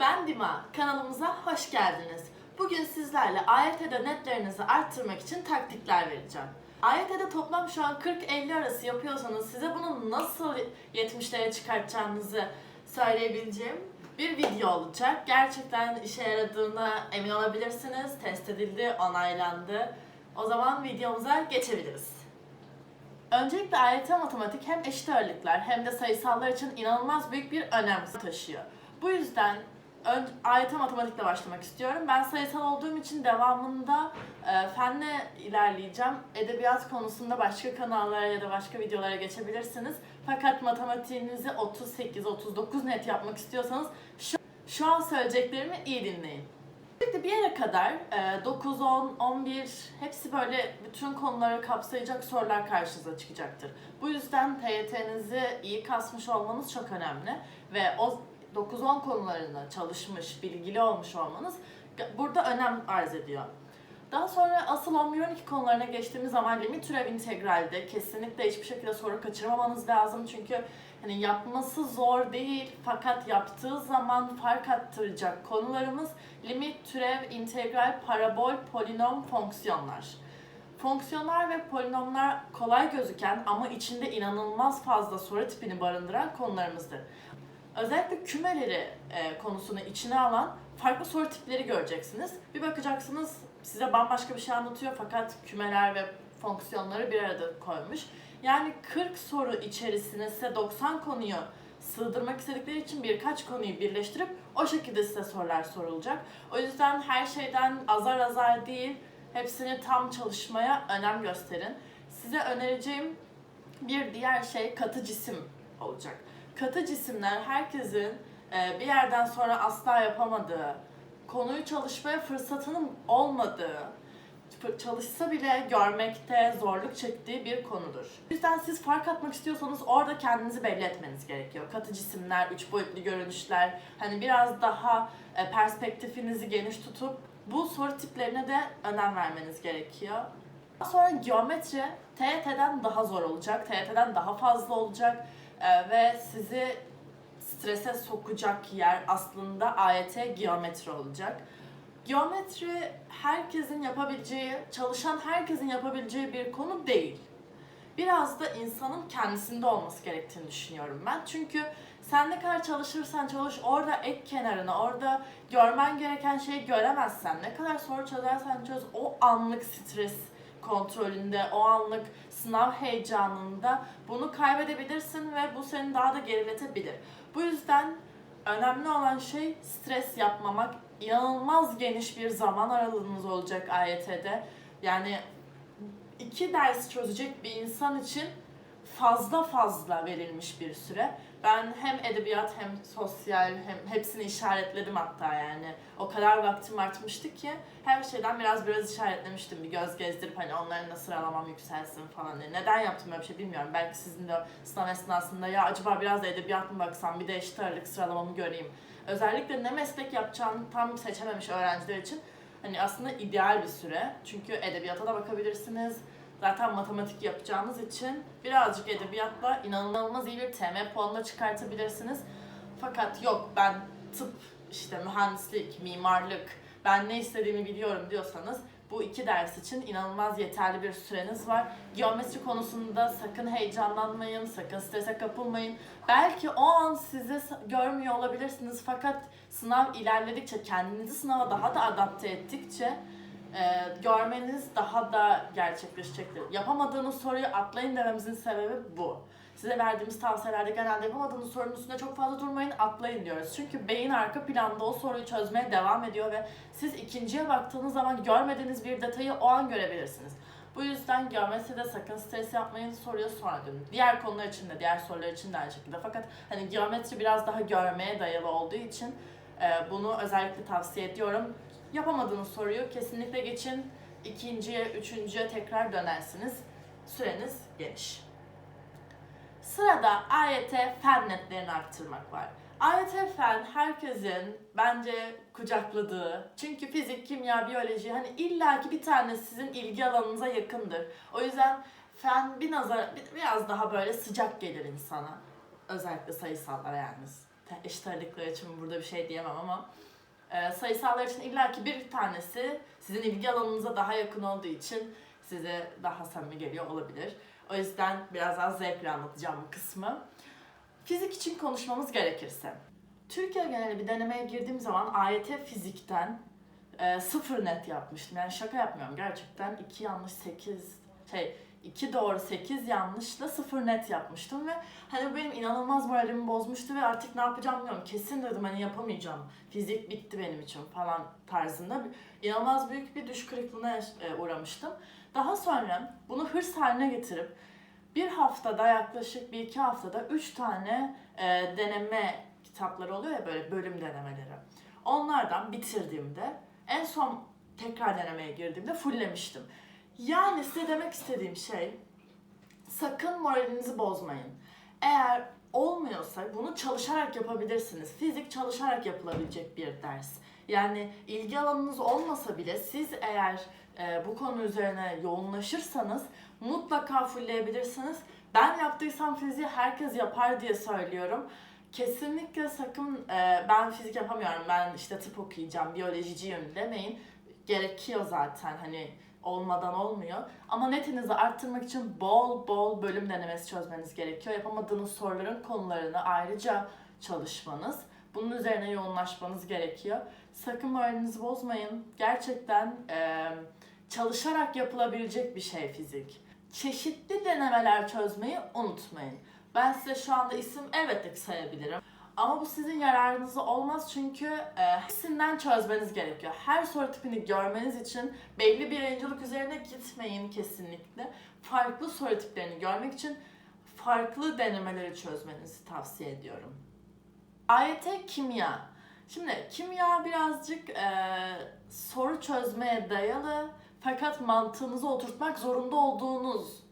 Ben Dima, kanalımıza hoş geldiniz. Bugün sizlerle AYT'de netlerinizi arttırmak için taktikler vereceğim. AYT'de toplam şu an 40-50 arası yapıyorsanız size bunu nasıl 70'lere çıkartacağınızı söyleyebileceğim bir video olacak. Gerçekten işe yaradığına emin olabilirsiniz. Test edildi, onaylandı. O zaman videomuza geçebiliriz. Öncelikle AYT matematik hem eşit ağırlıklar hem de sayısallar için inanılmaz büyük bir önem taşıyor. Bu yüzden ön, AYT matematikle başlamak istiyorum. Ben sayısal olduğum için devamında e, fenle ilerleyeceğim. Edebiyat konusunda başka kanallara ya da başka videolara geçebilirsiniz. Fakat matematiğinizi 38-39 net yapmak istiyorsanız şu, şu an söyleyeceklerimi iyi dinleyin. Şimdi bir yere kadar e, 9, 10, 11 hepsi böyle bütün konuları kapsayacak sorular karşınıza çıkacaktır. Bu yüzden TYT'nizi iyi kasmış olmanız çok önemli ve o 9-10 konularını çalışmış, bilgili olmuş olmanız burada önem arz ediyor. Daha sonra asıl 11-12 konularına geçtiğimiz zaman limit türev integralde kesinlikle hiçbir şekilde soru kaçırmamanız lazım. Çünkü hani yapması zor değil fakat yaptığı zaman fark attıracak konularımız limit türev integral parabol polinom fonksiyonlar. Fonksiyonlar ve polinomlar kolay gözüken ama içinde inanılmaz fazla soru tipini barındıran konularımızdır. Özellikle kümeleri e, konusunu içine alan farklı soru tipleri göreceksiniz. Bir bakacaksınız size bambaşka bir şey anlatıyor fakat kümeler ve fonksiyonları bir arada koymuş. Yani 40 soru içerisine size 90 konuyu sığdırmak istedikleri için birkaç konuyu birleştirip o şekilde size sorular sorulacak. O yüzden her şeyden azar azar değil, hepsini tam çalışmaya önem gösterin. Size önereceğim bir diğer şey katı cisim olacak. Katı cisimler herkesin e, bir yerden sonra asla yapamadığı, konuyu çalışmaya fırsatının olmadığı, çalışsa bile görmekte zorluk çektiği bir konudur. O yüzden siz fark atmak istiyorsanız orada kendinizi belli etmeniz gerekiyor. Katı cisimler, üç boyutlu görünüşler, hani biraz daha e, perspektifinizi geniş tutup bu soru tiplerine de önem vermeniz gerekiyor. Daha sonra geometri TYT'den daha zor olacak, TYT'den daha fazla olacak e, ve sizi strese sokacak yer aslında AYT geometri olacak. Geometri herkesin yapabileceği, çalışan herkesin yapabileceği bir konu değil. Biraz da insanın kendisinde olması gerektiğini düşünüyorum ben. Çünkü sen ne kadar çalışırsan çalış orada ek kenarına, orada görmen gereken şeyi göremezsen, ne kadar soru çözersen çöz o anlık stres kontrolünde, o anlık sınav heyecanında bunu kaybedebilirsin ve bu seni daha da geriletebilir. Bu yüzden önemli olan şey stres yapmamak. İnanılmaz geniş bir zaman aralığınız olacak AYT'de. Yani iki ders çözecek bir insan için fazla fazla verilmiş bir süre. Ben hem edebiyat hem sosyal hem hepsini işaretledim hatta yani. O kadar vaktim artmıştı ki her şeyden biraz biraz işaretlemiştim. Bir göz gezdirip hani onların da sıralamam yükselsin falan diye. Neden yaptım böyle bir şey bilmiyorum. Belki sizin de sınav esnasında ya acaba biraz da edebiyat mı baksam bir de eşit ağırlık sıralamamı göreyim. Özellikle ne meslek yapacağını tam seçememiş öğrenciler için hani aslında ideal bir süre. Çünkü edebiyata da bakabilirsiniz zaten matematik yapacağınız için birazcık edebiyatla inanılmaz iyi bir TM puanı da çıkartabilirsiniz. Fakat yok ben tıp, işte mühendislik, mimarlık, ben ne istediğimi biliyorum diyorsanız bu iki ders için inanılmaz yeterli bir süreniz var. Geometri konusunda sakın heyecanlanmayın, sakın strese kapılmayın. Belki o an sizi görmüyor olabilirsiniz fakat sınav ilerledikçe, kendinizi sınava daha da adapte ettikçe e, görmeniz daha da gerçekleşecektir. Yapamadığınız soruyu atlayın dememizin sebebi bu. Size verdiğimiz tavsiyelerde genelde yapamadığınız sorunun üstünde çok fazla durmayın, atlayın diyoruz. Çünkü beyin arka planda o soruyu çözmeye devam ediyor ve siz ikinciye baktığınız zaman görmediğiniz bir detayı o an görebilirsiniz. Bu yüzden geometride sakın stres yapmayın, soruya sonra dönün. Diğer konular için de, diğer sorular için de aynı şekilde. Fakat hani geometri biraz daha görmeye dayalı olduğu için e, bunu özellikle tavsiye ediyorum. Yapamadığınız soruyu kesinlikle geçin. İkinciye, üçüncüye tekrar dönersiniz. Süreniz geniş. Sırada AYT fen netlerini arttırmak var. AYT fen herkesin bence kucakladığı. Çünkü fizik, kimya, biyoloji hani illaki bir tane sizin ilgi alanınıza yakındır. O yüzden fen bir nazar biraz daha böyle sıcak gelir insana. Özellikle sayısallara te- eşit ağırlıklar için burada bir şey diyemem ama e, sayısallar için illaki bir tanesi sizin ilgi alanınıza daha yakın olduğu için size daha samimi geliyor olabilir. O yüzden biraz daha zevkle anlatacağım bu kısmı. Fizik için konuşmamız gerekirse. Türkiye geneli bir denemeye girdiğim zaman AYT fizikten e, sıfır net yapmıştım. Yani şaka yapmıyorum gerçekten. 2 yanlış 8 şey 2 doğru 8 yanlışla sıfır net yapmıştım ve hani benim inanılmaz moralimi bozmuştu ve artık ne yapacağım bilmiyorum. Kesin dedim hani yapamayacağım. Fizik bitti benim için falan tarzında inanılmaz büyük bir düş kırıklığına e, uğramıştım. Daha sonra bunu hırs haline getirip bir haftada yaklaşık bir iki haftada üç tane e, deneme kitapları oluyor ya böyle bölüm denemeleri. Onlardan bitirdiğimde en son tekrar denemeye girdiğimde fulllemiştim. Yani size demek istediğim şey sakın moralinizi bozmayın. Eğer olmuyorsa bunu çalışarak yapabilirsiniz. Fizik çalışarak yapılabilecek bir ders. Yani ilgi alanınız olmasa bile siz eğer e, bu konu üzerine yoğunlaşırsanız mutlaka fullleyebilirsiniz. Ben yaptıysam fiziği herkes yapar diye söylüyorum. Kesinlikle sakın e, ben fizik yapamıyorum, ben işte tıp okuyacağım, biyolojiciyim demeyin. Gerekiyor zaten hani olmadan olmuyor. Ama netinizi arttırmak için bol bol bölüm denemesi çözmeniz gerekiyor. Yapamadığınız soruların konularını ayrıca çalışmanız, bunun üzerine yoğunlaşmanız gerekiyor. Sakın moralinizi bozmayın. Gerçekten e, çalışarak yapılabilecek bir şey fizik. Çeşitli denemeler çözmeyi unutmayın. Ben size şu anda isim elbette sayabilirim. Ama bu sizin yararınıza olmaz çünkü e, hepsinden çözmeniz gerekiyor. Her soru tipini görmeniz için belli bir yayıncılık üzerine gitmeyin kesinlikle. Farklı soru tiplerini görmek için farklı denemeleri çözmenizi tavsiye ediyorum. AYT kimya. Şimdi kimya birazcık e, soru çözmeye dayalı fakat mantığınızı oturtmak zorunda olduğunuz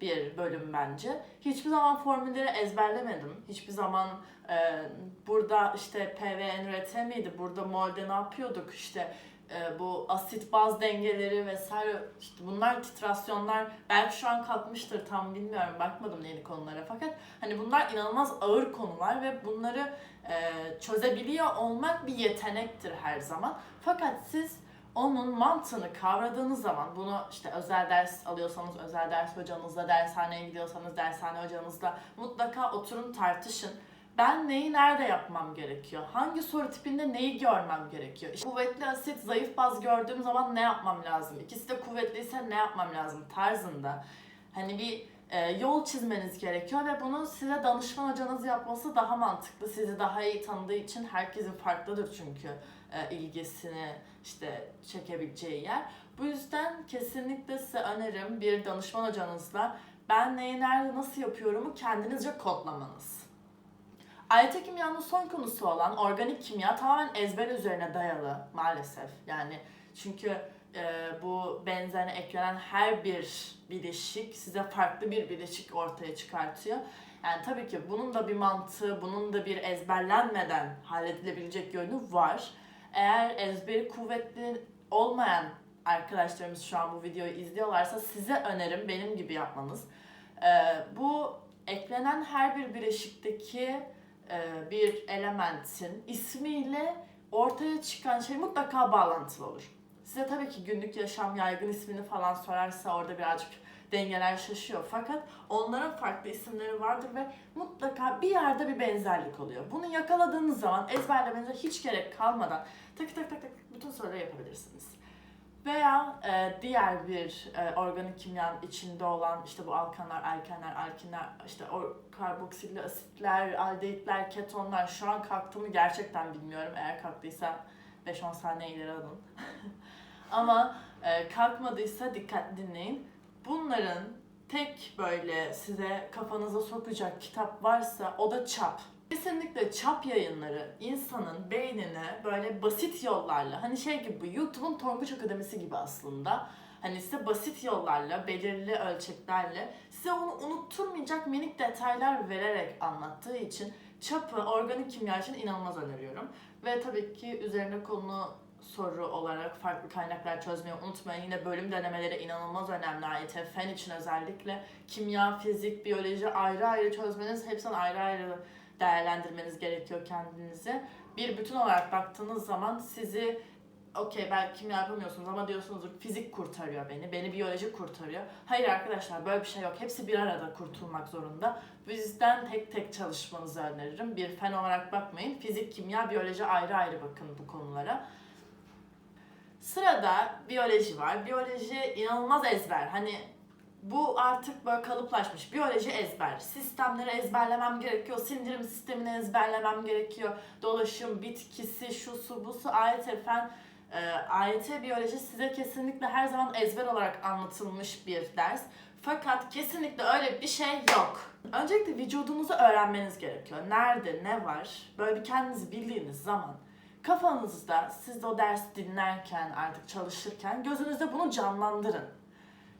bir bölüm bence. Hiçbir zaman formülleri ezberlemedim. Hiçbir zaman e, burada işte PV NRT miydi? Burada molde ne yapıyorduk? İşte e, bu asit baz dengeleri vesaire işte bunlar titrasyonlar belki şu an kalkmıştır tam bilmiyorum bakmadım yeni konulara fakat hani bunlar inanılmaz ağır konular ve bunları e, çözebiliyor olmak bir yetenektir her zaman. Fakat siz onun mantığını kavradığınız zaman bunu işte özel ders alıyorsanız özel ders hocanızla, dershaneye gidiyorsanız dershane hocanızla mutlaka oturun tartışın. Ben neyi nerede yapmam gerekiyor? Hangi soru tipinde neyi görmem gerekiyor? İşte kuvvetli asit, zayıf baz gördüğüm zaman ne yapmam lazım? İkisi de kuvvetliyse ne yapmam lazım tarzında. Hani bir e, yol çizmeniz gerekiyor ve bunu size danışman hocanız yapması daha mantıklı. Sizi daha iyi tanıdığı için herkesin farklıdır çünkü ilgisini işte çekebileceği yer. Bu yüzden kesinlikle size önerim bir danışman hocanızla ben neyi nerede nasıl yapıyorumu kendinizce kodlamanız. AYT kimyanın son konusu olan organik kimya tamamen ezber üzerine dayalı maalesef. Yani çünkü e, bu benzerine eklenen her bir bileşik size farklı bir bileşik ortaya çıkartıyor. Yani tabii ki bunun da bir mantığı, bunun da bir ezberlenmeden halledilebilecek yönü var. Eğer ezberi kuvvetli olmayan arkadaşlarımız şu an bu videoyu izliyorlarsa size önerim benim gibi yapmanız. E, bu eklenen her bir bileşikteki e, bir elementin ismiyle ortaya çıkan şey mutlaka bağlantılı olur. Size tabii ki günlük yaşam yaygın ismini falan sorarsa orada birazcık dengeler şaşıyor. Fakat onların farklı isimleri vardır ve mutlaka bir yerde bir benzerlik oluyor. Bunu yakaladığınız zaman ezberlemenize hiç gerek kalmadan tak tak tak tak bütün soruları yapabilirsiniz. Veya e, diğer bir e, organik kimyanın içinde olan işte bu alkanlar, alkenler, alkinler, işte o karboksilli asitler, aldehitler, ketonlar şu an kalktı gerçekten bilmiyorum. Eğer kalktıysa 5-10 saniye ileri alın. Ama e, kalkmadıysa dikkat dinleyin. Bunların tek böyle size kafanıza sokacak kitap varsa o da çap. Kesinlikle çap yayınları insanın beynine böyle basit yollarla hani şey gibi YouTube'un Tonguç Akademisi gibi aslında. Hani size basit yollarla, belirli ölçeklerle size onu unutturmayacak minik detaylar vererek anlattığı için çapı organik kimya için inanılmaz öneriyorum. Ve tabii ki üzerine konu soru olarak farklı kaynaklar çözmeyi unutmayın. Yine bölüm denemeleri inanılmaz önemli AYT. Fen için özellikle kimya, fizik, biyoloji ayrı ayrı çözmeniz, hepsinin ayrı ayrı değerlendirmeniz gerekiyor kendinizi. Bir bütün olarak baktığınız zaman sizi okey belki kimya yapamıyorsunuz ama diyorsunuz fizik kurtarıyor beni, beni biyoloji kurtarıyor. Hayır arkadaşlar böyle bir şey yok. Hepsi bir arada kurtulmak zorunda. Bizden tek tek çalışmanızı öneririm. Bir fen olarak bakmayın. Fizik, kimya, biyoloji ayrı ayrı bakın bu konulara. Sırada biyoloji var. Biyoloji inanılmaz ezber. Hani bu artık böyle kalıplaşmış. Biyoloji ezber. Sistemleri ezberlemem gerekiyor. Sindirim sistemini ezberlemem gerekiyor. Dolaşım, bitkisi, şu su, bu su, AYT fen. E, AYT biyoloji size kesinlikle her zaman ezber olarak anlatılmış bir ders. Fakat kesinlikle öyle bir şey yok. Öncelikle vücudunuzu öğrenmeniz gerekiyor. Nerede, ne var? Böyle bir kendinizi bildiğiniz zaman kafanızda siz de o dersi dinlerken artık çalışırken gözünüzde bunu canlandırın.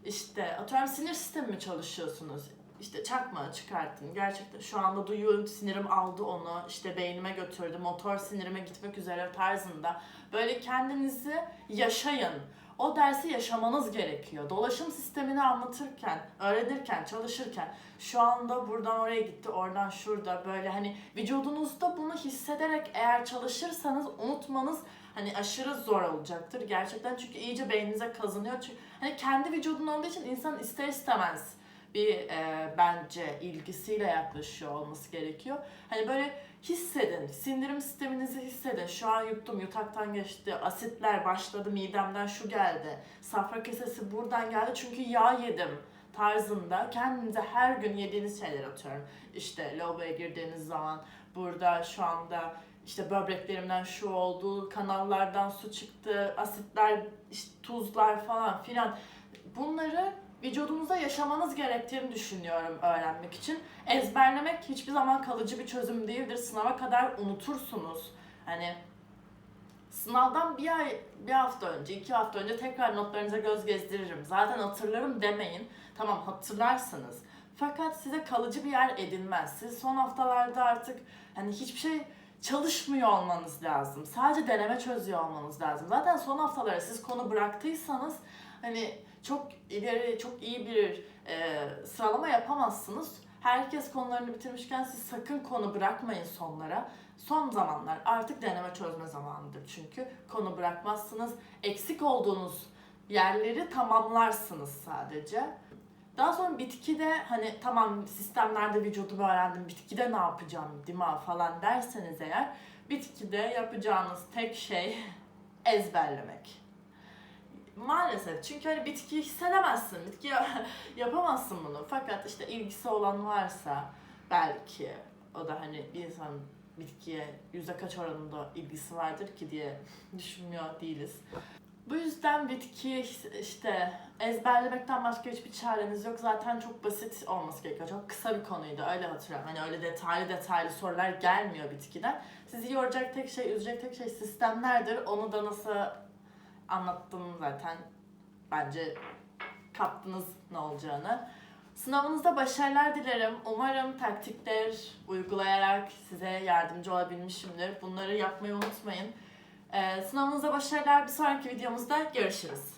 İşte atıyorum sinir sistemi mi çalışıyorsunuz? İşte çakma çıkarttım. Gerçekten şu anda duyuyorum sinirim aldı onu. işte beynime götürdü. Motor sinirime gitmek üzere tarzında. Böyle kendinizi yaşayın. O dersi yaşamanız gerekiyor. Dolaşım sistemini anlatırken, öğrenirken, çalışırken şu anda buradan oraya gitti, oradan şurada böyle hani vücudunuzda bunu hissederek eğer çalışırsanız unutmanız hani aşırı zor olacaktır gerçekten çünkü iyice beyninize kazınıyor. Çünkü hani kendi vücudun olduğu için insan ister istemez bir e, bence ilgisiyle yaklaşıyor olması gerekiyor. Hani böyle hissedin, sindirim sisteminizi hissedin. Şu an yuttum, yutaktan geçti, asitler başladı, midemden şu geldi, safra kesesi buradan geldi çünkü yağ yedim tarzında kendinize her gün yediğiniz şeyler atıyorum. İşte lavaboya girdiğiniz zaman burada şu anda işte böbreklerimden şu oldu, kanallardan su çıktı, asitler, işte tuzlar falan filan. Bunları vücudunuza yaşamanız gerektiğini düşünüyorum öğrenmek için. Ezberlemek hiçbir zaman kalıcı bir çözüm değildir. Sınava kadar unutursunuz. Hani sınavdan bir ay, bir hafta önce, iki hafta önce tekrar notlarınıza göz gezdiririm. Zaten hatırlarım demeyin. Tamam hatırlarsınız. Fakat size kalıcı bir yer edinmez. Siz son haftalarda artık hani hiçbir şey çalışmıyor olmanız lazım. Sadece deneme çözüyor olmanız lazım. Zaten son haftalara siz konu bıraktıysanız hani çok ileri, çok iyi bir e, sıralama yapamazsınız. Herkes konularını bitirmişken siz sakın konu bırakmayın sonlara. Son zamanlar artık deneme çözme zamanıdır çünkü konu bırakmazsınız. Eksik olduğunuz yerleri tamamlarsınız sadece. Daha sonra bitkide hani tamam sistemlerde vücudumu öğrendim, bitkide ne yapacağım, dima falan derseniz eğer bitkide yapacağınız tek şey ezberlemek. Maalesef çünkü hani bitkiyi hissedemezsin, bitki yapamazsın bunu. Fakat işte ilgisi olan varsa belki o da hani bir insanın bitkiye yüzde kaç oranında ilgisi vardır ki diye düşünmüyor değiliz. Bu yüzden bitki işte ezberlemekten başka hiçbir çareniz yok. Zaten çok basit olması gerekiyor. Çok kısa bir konuydu öyle hatırlıyorum. Hani öyle detaylı detaylı sorular gelmiyor bitkiden. Sizi yoracak tek şey, üzecek tek şey sistemlerdir. Onu da nasıl anlattım zaten. Bence kaptınız ne olacağını. Sınavınızda başarılar dilerim. Umarım taktikler uygulayarak size yardımcı olabilmişimdir. Bunları yapmayı unutmayın. Ee, sınavınızda başarılar. Bir sonraki videomuzda görüşürüz.